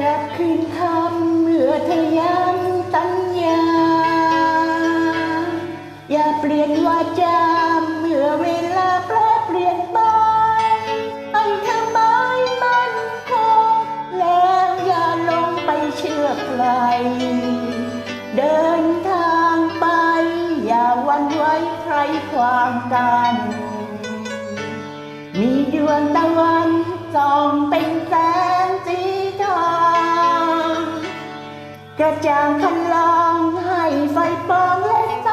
อยากลับคืนคำเมื่อเธอย้ำสัญญา อย่าเปลี่ยนวาจาเมื่อเวลาแปรเปลี่ยนไปให้เธอไม้มันคงแล้วอย่าลงไปเชื่อใคร เดินทางไป อย่าวันไว้ใครขวางกันมีดวงตะวันส่องเป็นแสง กระจ่างคันลองให้ไฟปองและ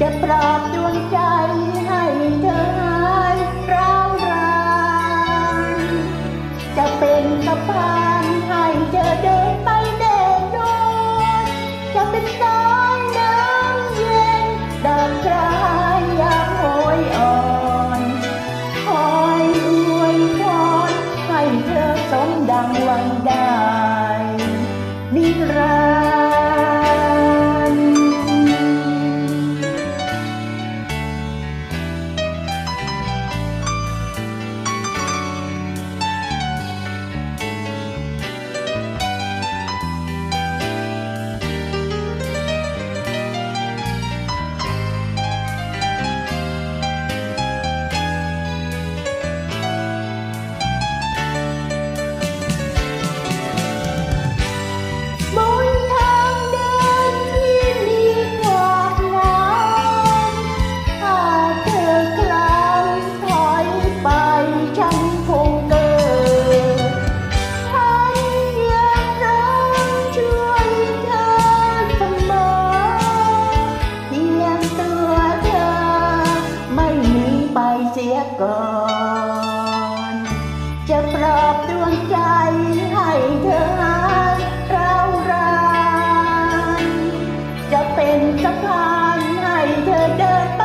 จะปลอบดวงใจให้เธอหายร้าวรานจะเป็นสะพานให้เธอเดินไปแน่นอนจะเป็นสา อบดวงใจให้เธอเรารานจะเป็นสะพานให้เธอเดิน